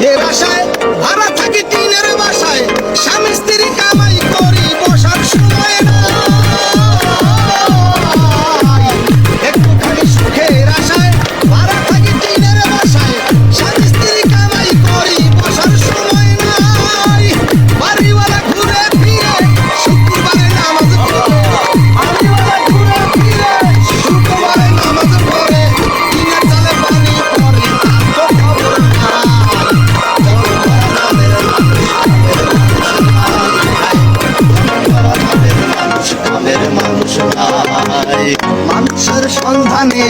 हे ration নাই মানুষের সন্ধানে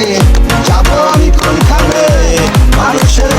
যাব আমি কোনখানে? মানুষের